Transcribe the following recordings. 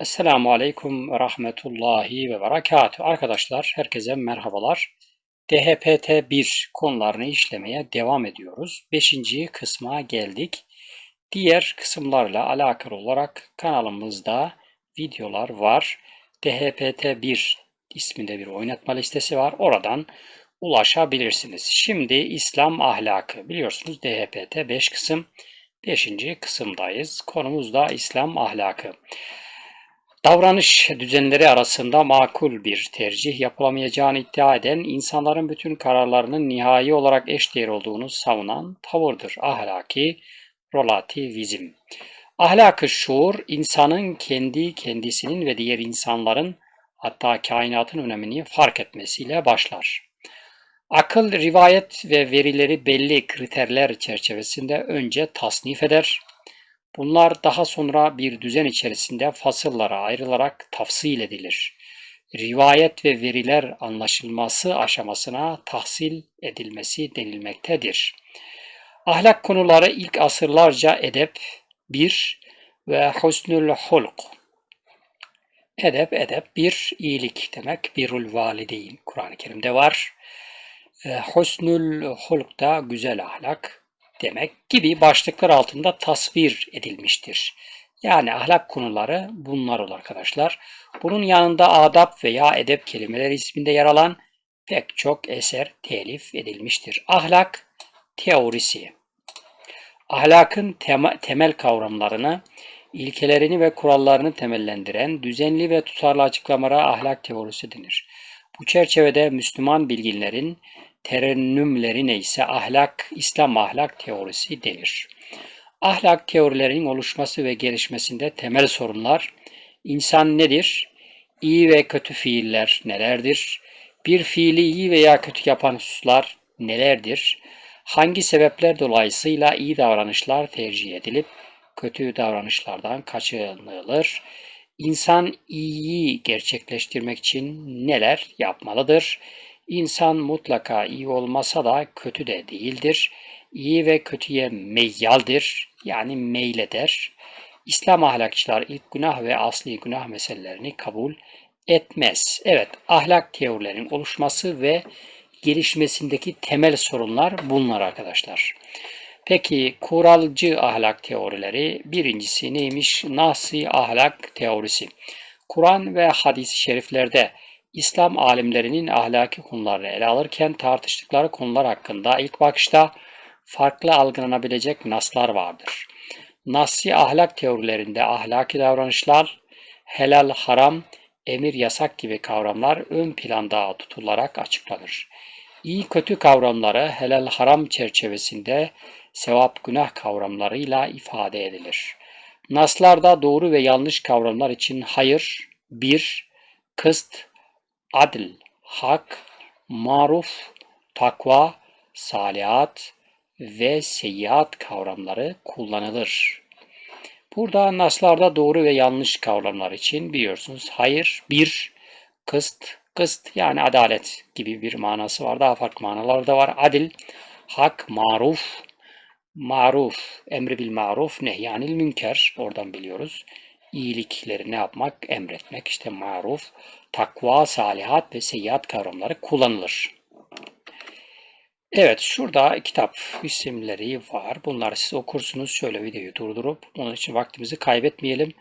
Esselamu Aleyküm ve Rahmetullahi ve Berekatuhu. Arkadaşlar herkese merhabalar. DHPT 1 konularını işlemeye devam ediyoruz. Beşinci kısma geldik. Diğer kısımlarla alakalı olarak kanalımızda videolar var. DHPT 1 isminde bir oynatma listesi var. Oradan ulaşabilirsiniz. Şimdi İslam ahlakı. Biliyorsunuz DHPT 5 kısım. 5. kısımdayız. Konumuz da İslam ahlakı. Davranış düzenleri arasında makul bir tercih yapılamayacağını iddia eden, insanların bütün kararlarının nihai olarak eşdeğer olduğunu savunan tavırdır ahlaki relativizm. Ahlakı şuur, insanın kendi kendisinin ve diğer insanların hatta kainatın önemini fark etmesiyle başlar. Akıl, rivayet ve verileri belli kriterler çerçevesinde önce tasnif eder, Bunlar daha sonra bir düzen içerisinde fasıllara ayrılarak tafsil edilir. Rivayet ve veriler anlaşılması aşamasına tahsil edilmesi denilmektedir. Ahlak konuları ilk asırlarca edep, bir ve husnül hulk. Edep, edep bir iyilik demek. Birul valideyn Kur'an-ı Kerim'de var. E, husnül hulk da güzel ahlak demek gibi başlıklar altında tasvir edilmiştir. Yani ahlak konuları bunlar olur arkadaşlar. Bunun yanında adab veya edep kelimeleri isminde yer alan pek çok eser telif edilmiştir. Ahlak teorisi. Ahlakın temel kavramlarını, ilkelerini ve kurallarını temellendiren düzenli ve tutarlı açıklamalara ahlak teorisi denir. Bu çerçevede Müslüman bilginlerin terennümlerine ise ahlak, İslam ahlak teorisi denir. Ahlak teorilerinin oluşması ve gelişmesinde temel sorunlar insan nedir? İyi ve kötü fiiller nelerdir? Bir fiili iyi veya kötü yapan hususlar nelerdir? Hangi sebepler dolayısıyla iyi davranışlar tercih edilip kötü davranışlardan kaçınılır? İnsan iyiyi gerçekleştirmek için neler yapmalıdır? İnsan mutlaka iyi olmasa da kötü de değildir. İyi ve kötüye meyyaldir, yani meyleder. İslam ahlakçılar ilk günah ve asli günah meselelerini kabul etmez. Evet, ahlak teorilerinin oluşması ve gelişmesindeki temel sorunlar bunlar arkadaşlar. Peki kuralcı ahlak teorileri birincisi neymiş? Nasi ahlak teorisi. Kur'an ve hadis-i şeriflerde İslam alimlerinin ahlaki konularını ele alırken tartıştıkları konular hakkında ilk bakışta farklı algılanabilecek naslar vardır. Nasi ahlak teorilerinde ahlaki davranışlar, helal, haram, emir, yasak gibi kavramlar ön planda tutularak açıklanır. İyi kötü kavramları helal haram çerçevesinde sevap günah kavramlarıyla ifade edilir. Naslarda doğru ve yanlış kavramlar için hayır, bir, kıst, adl, hak, maruf, takva, salihat ve seyyiat kavramları kullanılır. Burada naslarda doğru ve yanlış kavramlar için biliyorsunuz hayır, bir, kıst, kıst yani adalet gibi bir manası var. Daha farklı manalar da var. Adil, hak, maruf, maruf, emri bil maruf, nehyanil münker oradan biliyoruz. İyilikleri ne yapmak? Emretmek. işte maruf, takva, salihat ve seyyiat kavramları kullanılır. Evet şurada kitap isimleri var. Bunları siz okursunuz. Şöyle videoyu durdurup onun için vaktimizi kaybetmeyelim.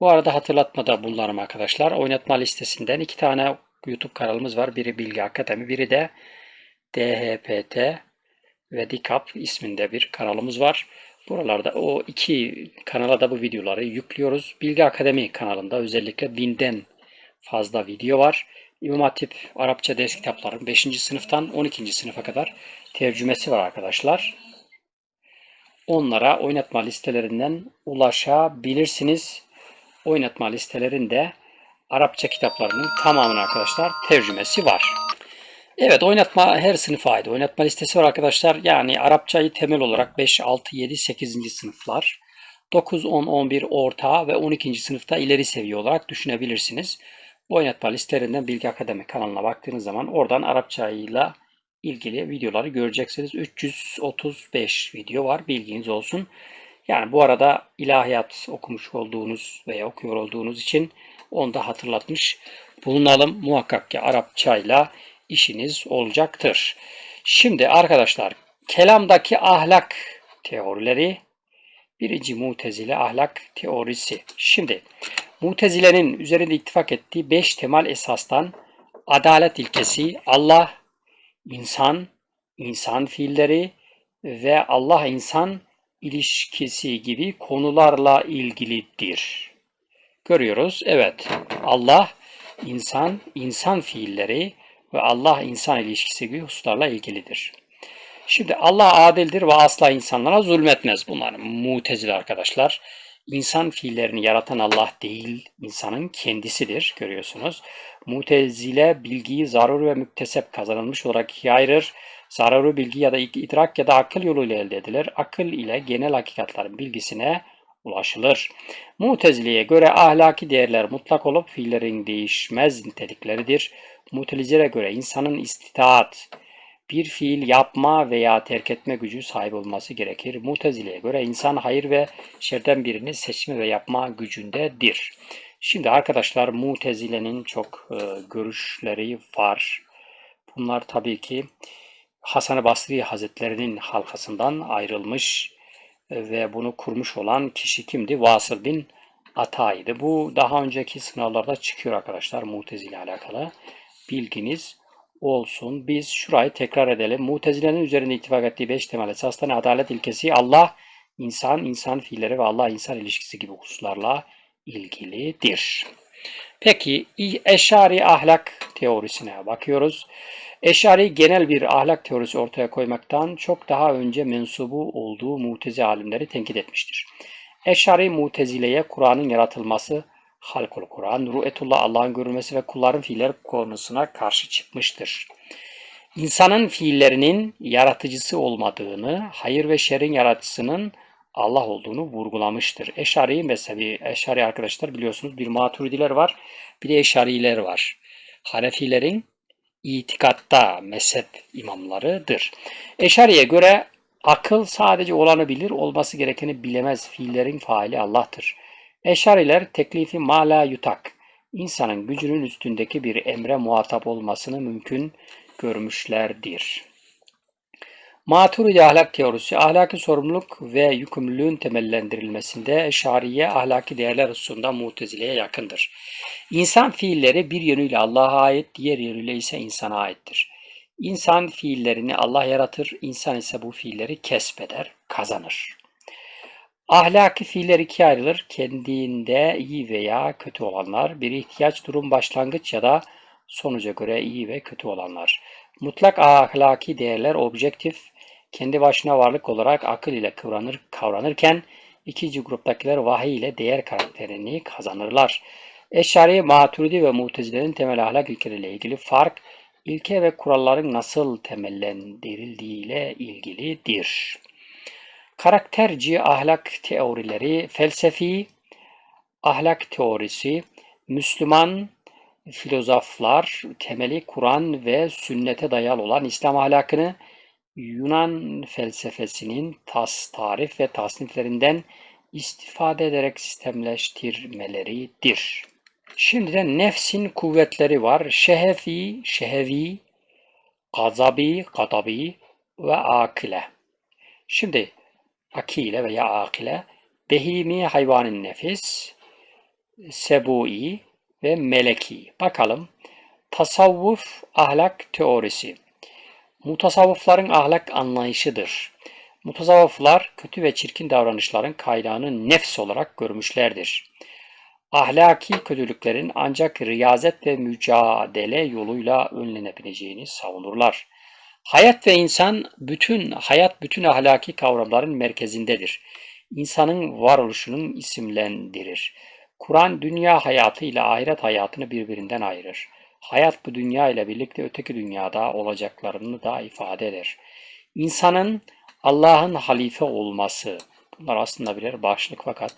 Bu arada hatırlatmada bulunarım arkadaşlar. Oynatma listesinden iki tane YouTube kanalımız var. Biri Bilgi Akademi, biri de DHPT ve DİKAP isminde bir kanalımız var. Buralarda o iki kanala da bu videoları yüklüyoruz. Bilgi Akademi kanalında özellikle binden fazla video var. İmam Hatip Arapça ders kitapların 5. sınıftan 12. sınıfa kadar tercümesi var arkadaşlar. Onlara oynatma listelerinden ulaşabilirsiniz. Oynatma listelerinde Arapça kitaplarının tamamının arkadaşlar tercümesi var. Evet oynatma her sınıfa ait oynatma listesi var arkadaşlar. Yani Arapçayı temel olarak 5, 6, 7, 8. sınıflar. 9, 10, 11 orta ve 12. sınıfta ileri seviye olarak düşünebilirsiniz. Oynatma listelerinden Bilgi Akademi kanalına baktığınız zaman oradan Arapça ile ilgili videoları göreceksiniz. 335 video var bilginiz olsun. Yani bu arada ilahiyat okumuş olduğunuz veya okuyor olduğunuz için onu da hatırlatmış bulunalım. Muhakkak ki Arapçayla işiniz olacaktır. Şimdi arkadaşlar kelamdaki ahlak teorileri birinci mutezile ahlak teorisi. Şimdi mutezilenin üzerinde ittifak ettiği beş temel esastan adalet ilkesi, Allah, insan, insan fiilleri ve Allah-insan ilişkisi gibi konularla ilgilidir. Görüyoruz. Evet. Allah, insan, insan fiilleri ve Allah-insan ilişkisi gibi hususlarla ilgilidir. Şimdi Allah adildir ve asla insanlara zulmetmez bunlar. Mutezile arkadaşlar. İnsan fiillerini yaratan Allah değil, insanın kendisidir görüyorsunuz. Mutezile bilgiyi zarur ve müktesep kazanılmış olarak ikiye ayırır. Zaruri bilgi ya da idrak ya da akıl yoluyla elde edilir. Akıl ile genel hakikatlerin bilgisine ulaşılır. Mutezile'ye göre ahlaki değerler mutlak olup fiillerin değişmez nitelikleridir. Mutezile'ye göre insanın istitaat, bir fiil yapma veya terk etme gücü sahip olması gerekir. Mutezile'ye göre insan hayır ve şerden birini seçme ve yapma gücündedir. Şimdi arkadaşlar Mutezile'nin çok e, görüşleri var. Bunlar tabii ki Hasan-ı Basri Hazretlerinin halkasından ayrılmış e, ve bunu kurmuş olan kişi kimdi? Vasıl bin Ata'ydı. Bu daha önceki sınavlarda çıkıyor arkadaşlar Mutezile alakalı. Bilginiz olsun. Biz şurayı tekrar edelim. Mutezile'nin üzerinde ittifak ettiği beş temel esastan adalet ilkesi Allah, insan, insan fiilleri ve Allah-insan ilişkisi gibi hususlarla ilgilidir. Peki Eşari ahlak teorisine bakıyoruz. Eşari genel bir ahlak teorisi ortaya koymaktan çok daha önce mensubu olduğu mutezi alimleri tenkit etmiştir. Eşari mutezileye Kur'an'ın yaratılması, halkul Kur'an, ru'etullah Allah'ın görülmesi ve kulların fiiller konusuna karşı çıkmıştır. İnsanın fiillerinin yaratıcısı olmadığını, hayır ve şerin yaratıcısının Allah olduğunu vurgulamıştır. Eşari mezhebi, Eşari arkadaşlar biliyorsunuz bir maturidiler var, bir de Eşariler var. Hanefilerin itikatta mezhep imamlarıdır. Eşari'ye göre akıl sadece olanı bilir, olması gerekeni bilemez. Fiillerin faili Allah'tır. Eşariler teklifi mala yutak, insanın gücünün üstündeki bir emre muhatap olmasını mümkün görmüşlerdir. Maturidi ahlak teorisi, ahlaki sorumluluk ve yükümlülüğün temellendirilmesinde Eşariye ahlaki değerler hususunda Mutezile'ye yakındır. İnsan fiilleri bir yönüyle Allah'a ait, diğer yönüyle ise insana aittir. İnsan fiillerini Allah yaratır, insan ise bu fiilleri kesbeder, kazanır. Ahlaki fiiller ikiye ayrılır. Kendinde iyi veya kötü olanlar, bir ihtiyaç, durum, başlangıç ya da sonuca göre iyi ve kötü olanlar. Mutlak ahlaki değerler objektif, kendi başına varlık olarak akıl ile kıvranır, kavranırken ikinci gruptakiler vahiy ile değer karakterini kazanırlar. Eşari, Maturidi ve Mutezile'nin temel ahlak ilkeleriyle ilgili fark, ilke ve kuralların nasıl temellendirildiği ile ilgilidir. Karakterci ahlak teorileri, felsefi ahlak teorisi, Müslüman filozoflar temeli Kur'an ve sünnete dayalı olan İslam ahlakını Yunan felsefesinin tas, tarif ve tasniflerinden istifade ederek sistemleştirmeleridir. Şimdi de nefsin kuvvetleri var. Şehefi, şehevi, gazabi, gadabi ve akile. Şimdi akile veya akile, behimi hayvanın nefis, sebui ve meleki. Bakalım tasavvuf ahlak teorisi. Mutasavvıfların ahlak anlayışıdır. Mutasavvıflar kötü ve çirkin davranışların kaynağını nefs olarak görmüşlerdir. Ahlaki kötülüklerin ancak riyazet ve mücadele yoluyla önlenebileceğini savunurlar. Hayat ve insan bütün hayat bütün ahlaki kavramların merkezindedir. İnsanın varoluşunun isimlendirir. Kur'an dünya hayatı ile ahiret hayatını birbirinden ayırır. Hayat bu dünya ile birlikte öteki dünyada olacaklarını da ifade eder. İnsanın Allah'ın halife olması, bunlar aslında birer başlık fakat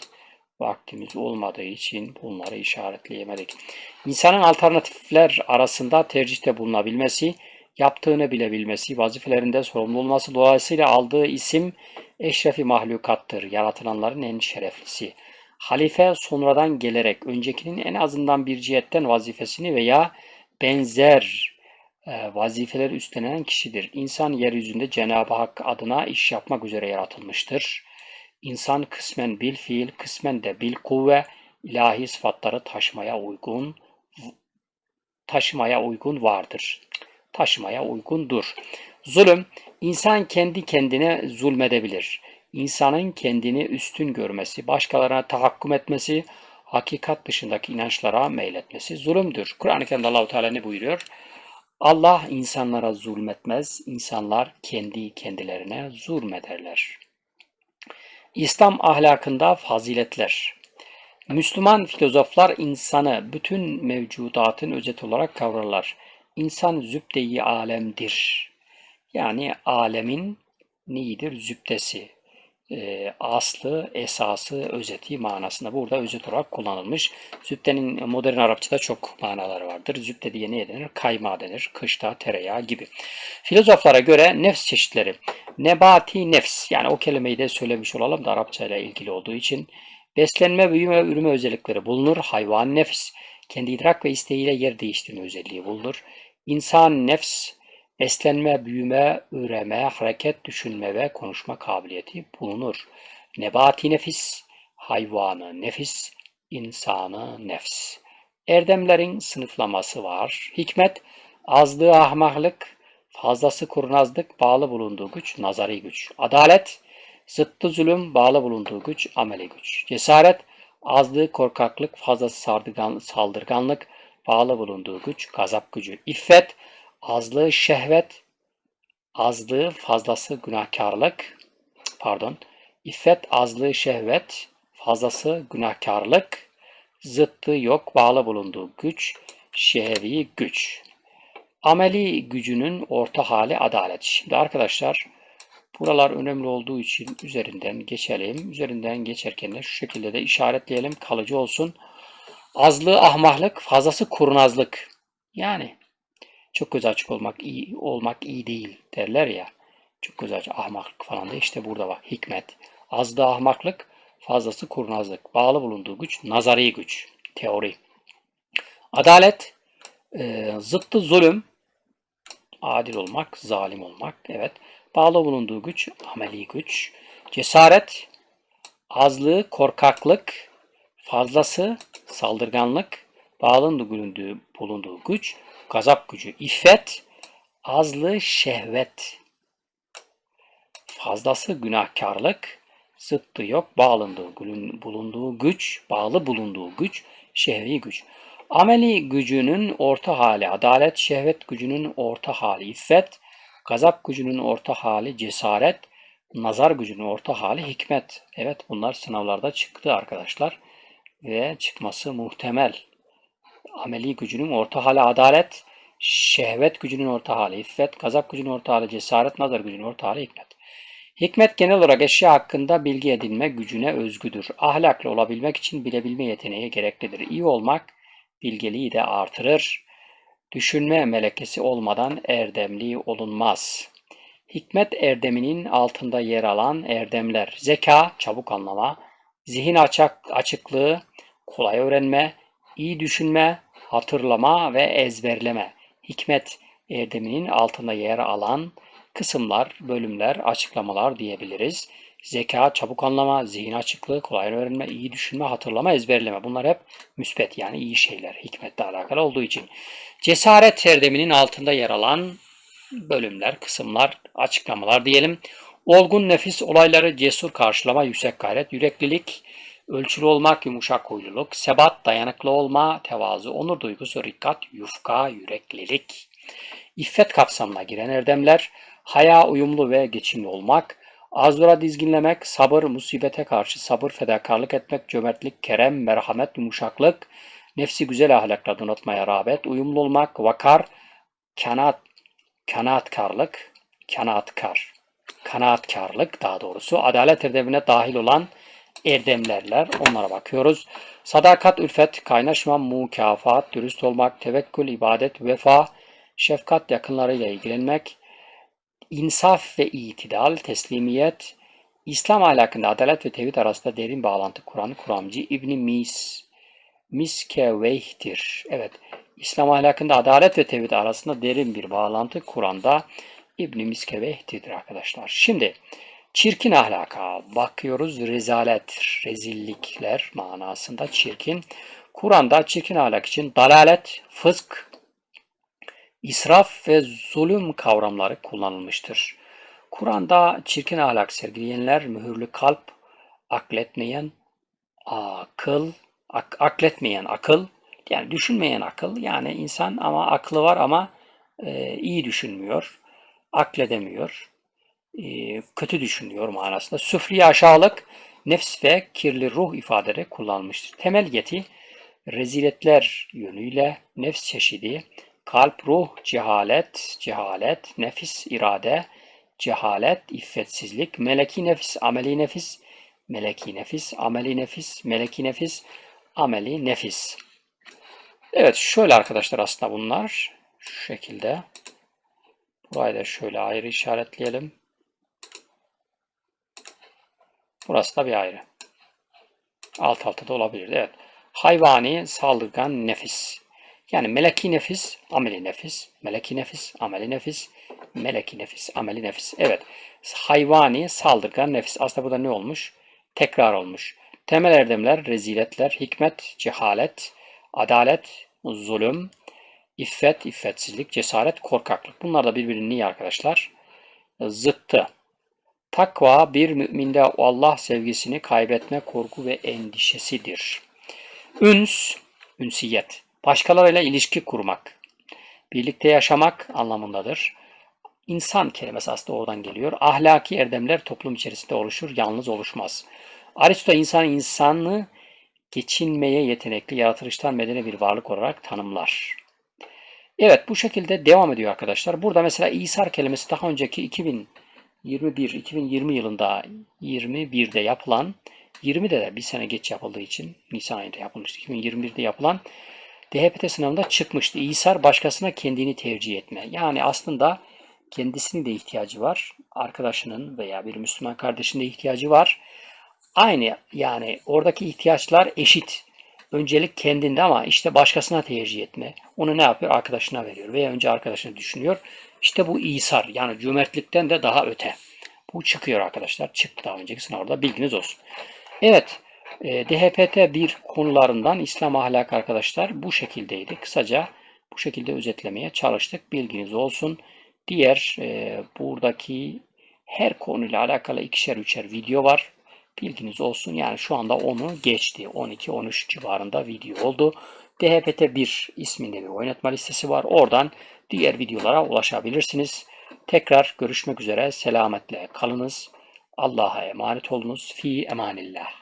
vaktimiz olmadığı için bunları işaretleyemedik. İnsanın alternatifler arasında tercihte bulunabilmesi, yaptığını bilebilmesi, vazifelerinde sorumlu olması dolayısıyla aldığı isim eşrefi mahlukattır, yaratılanların en şereflisi. Halife sonradan gelerek öncekinin en azından bir cihetten vazifesini veya benzer e, vazifeler üstlenen kişidir. İnsan yeryüzünde Cenab-ı Hak adına iş yapmak üzere yaratılmıştır. İnsan kısmen bil fiil, kısmen de bil kuvve, ilahi sıfatları taşımaya uygun taşımaya uygun vardır. Taşımaya uygundur. Zulüm, insan kendi kendine zulmedebilir. İnsanın kendini üstün görmesi, başkalarına tahakküm etmesi, hakikat dışındaki inançlara meyletmesi zulümdür. Kur'an-ı Kerim'de Allahu Teala ne buyuruyor? Allah insanlara zulmetmez, insanlar kendi kendilerine zulmederler. İslam ahlakında faziletler. Müslüman filozoflar insanı bütün mevcudatın özet olarak kavrarlar. İnsan zübde-i alemdir. Yani alemin neyidir? Zübdesi, e, aslı, esası, özeti manasında burada özet olarak kullanılmış. Zübdenin modern Arapçada çok manaları vardır. Zübde diye ne denir? Kaymağı denir. Kışta, tereyağı gibi. Filozoflara göre nefs çeşitleri. Nebati nefs, yani o kelimeyi de söylemiş olalım da Arapça ile ilgili olduğu için. Beslenme, büyüme ve üreme özellikleri bulunur. Hayvan nefs, kendi idrak ve isteğiyle yer değiştirme özelliği bulunur. İnsan nefs, beslenme, büyüme, üreme, hareket, düşünme ve konuşma kabiliyeti bulunur. Nebati nefis, hayvanı nefis, insanı nefs. Erdemlerin sınıflaması var. Hikmet, azlığı ahmaklık, fazlası kurnazlık, bağlı bulunduğu güç, nazari güç. Adalet, zıttı zulüm, bağlı bulunduğu güç, ameli güç. Cesaret, azlığı korkaklık, fazlası saldırganlık, bağlı bulunduğu güç, gazap gücü. İffet, azlığı şehvet, azlığı fazlası günahkarlık, pardon, iffet azlığı şehvet, fazlası günahkarlık, zıttı yok, bağlı bulunduğu güç, şehvi güç. Ameli gücünün orta hali adalet. Şimdi arkadaşlar buralar önemli olduğu için üzerinden geçelim. Üzerinden geçerken de şu şekilde de işaretleyelim kalıcı olsun. Azlığı ahmaklık, fazlası kurnazlık. Yani çok göz açık olmak iyi olmak iyi değil derler ya. Çok göz açık ahmaklık falan da işte burada var. Hikmet. Az da ahmaklık, fazlası kurnazlık. Bağlı bulunduğu güç, nazari güç. Teori. Adalet, e, zıttı zulüm, adil olmak, zalim olmak. Evet. Bağlı bulunduğu güç, ameli güç. Cesaret, azlığı, korkaklık, fazlası, saldırganlık, bağlı bulunduğu, bulunduğu güç, gazap gücü, iffet, azlığı şehvet, fazlası günahkarlık, zıttı yok, bağlandığı, bulunduğu güç, bağlı bulunduğu güç, şehvi güç. Ameli gücünün orta hali, adalet, şehvet gücünün orta hali, iffet, gazap gücünün orta hali, cesaret, nazar gücünün orta hali, hikmet. Evet bunlar sınavlarda çıktı arkadaşlar ve çıkması muhtemel ameli gücünün orta hali adalet, şehvet gücünün orta hali iffet, gazap gücünün orta hali cesaret, nazar gücünün orta hali hikmet. Hikmet genel olarak eşya hakkında bilgi edinme gücüne özgüdür. Ahlaklı olabilmek için bilebilme yeteneği gereklidir. İyi olmak bilgeliği de artırır. Düşünme melekesi olmadan erdemli olunmaz. Hikmet erdeminin altında yer alan erdemler, zeka, çabuk anlama, zihin açık, açıklığı, kolay öğrenme, iyi düşünme, hatırlama ve ezberleme, hikmet erdeminin altında yer alan kısımlar, bölümler, açıklamalar diyebiliriz. Zeka, çabuk anlama, zihin açıklığı, kolay öğrenme, iyi düşünme, hatırlama, ezberleme. Bunlar hep müspet yani iyi şeyler hikmetle alakalı olduğu için. Cesaret erdeminin altında yer alan bölümler, kısımlar, açıklamalar diyelim. Olgun nefis olayları cesur karşılama, yüksek gayret, yüreklilik, Ölçülü olmak, yumuşak huyluluk, sebat, dayanıklı olma, tevazu, onur duygusu, rikkat, yufka, yüreklilik. İffet kapsamına giren erdemler, haya, uyumlu ve geçimli olmak, arzura dizginlemek, sabır, musibete karşı sabır, fedakarlık etmek, cömertlik, kerem, merhamet, yumuşaklık, nefsi güzel ahlakla donatmaya rağbet, uyumlu olmak, vakar, kanaat, kanaatkarlık, kanaatkar, kanaatkarlık daha doğrusu, adalet erdemine dahil olan erdemlerler. Onlara bakıyoruz. Sadakat, ülfet, kaynaşma, mukafat, dürüst olmak, tevekkül, ibadet, vefa, şefkat yakınlarıyla ilgilenmek, insaf ve itidal, teslimiyet, İslam ahlakında adalet ve tevhid arasında derin bağlantı kuran kuramcı İbn Mis Miskeveyh'tir. Evet, İslam ahlakında adalet ve tevhid arasında derin bir bağlantı kuran da İbn Miskeveyh'tir arkadaşlar. Şimdi çirkin ahlaka bakıyoruz. Rezalet, rezillikler manasında çirkin. Kur'an'da çirkin ahlak için dalalet, fısk, israf ve zulüm kavramları kullanılmıştır. Kur'an'da çirkin ahlak sergileyenler mühürlü kalp, akletmeyen akıl, ak, akletmeyen akıl, yani düşünmeyen akıl, yani insan ama aklı var ama e, iyi düşünmüyor, akledemiyor, e, kötü düşünüyor manasında. Süfli aşağılık, nefs ve kirli ruh ifadeleri kullanmıştır. Temel yeti, reziletler yönüyle nefs çeşidi, kalp, ruh, cehalet, cehalet, nefis, irade, cehalet, iffetsizlik, meleki nefis, ameli nefis, meleki nefis, ameli nefis, meleki nefis, ameli nefis. Evet şöyle arkadaşlar aslında bunlar. Şu şekilde. Burayı da şöyle ayrı işaretleyelim. Burası da bir ayrı. Alt alta da olabilir. Evet. Hayvani, saldırgan nefis. Yani meleki nefis, ameli nefis, meleki nefis, ameli nefis, meleki nefis, ameli nefis. Evet. Hayvani, saldırgan nefis. Aslında burada ne olmuş? Tekrar olmuş. Temel erdemler, reziletler, hikmet, cehalet, adalet, zulüm, iffet, iffetsizlik, cesaret, korkaklık. Bunlar da birbirinin iyi arkadaşlar? Zıttı. Takva bir müminde Allah sevgisini kaybetme korku ve endişesidir. Üns, ünsiyet. Başkalarıyla ilişki kurmak. Birlikte yaşamak anlamındadır. İnsan kelimesi aslında oradan geliyor. Ahlaki erdemler toplum içerisinde oluşur, yalnız oluşmaz. Aristo insan insanı geçinmeye yetenekli, yaratılıştan medeni bir varlık olarak tanımlar. Evet bu şekilde devam ediyor arkadaşlar. Burada mesela İsar kelimesi daha önceki 2021, 2020 yılında 21'de yapılan, 20'de de bir sene geç yapıldığı için Nisan ayında yapılmıştı. 2021'de yapılan DHPT sınavında çıkmıştı. İsar başkasına kendini tercih etme. Yani aslında kendisinin de ihtiyacı var. Arkadaşının veya bir Müslüman kardeşinin de ihtiyacı var. Aynı yani oradaki ihtiyaçlar eşit. Öncelik kendinde ama işte başkasına tercih etme. Onu ne yapıyor? Arkadaşına veriyor veya önce arkadaşını düşünüyor. İşte bu İsar yani cömertlikten de daha öte. Bu çıkıyor arkadaşlar. Çıktı daha önceki sınavda bilginiz olsun. Evet. E, DHPT bir konularından İslam ahlak arkadaşlar bu şekildeydi. Kısaca bu şekilde özetlemeye çalıştık. Bilginiz olsun. Diğer e, buradaki her konuyla alakalı ikişer üçer video var. Bilginiz olsun. Yani şu anda onu geçti. 12-13 civarında video oldu. DHPT 1 isminde bir oynatma listesi var. Oradan diğer videolara ulaşabilirsiniz. Tekrar görüşmek üzere. Selametle kalınız. Allah'a emanet olunuz. Fi emanillah.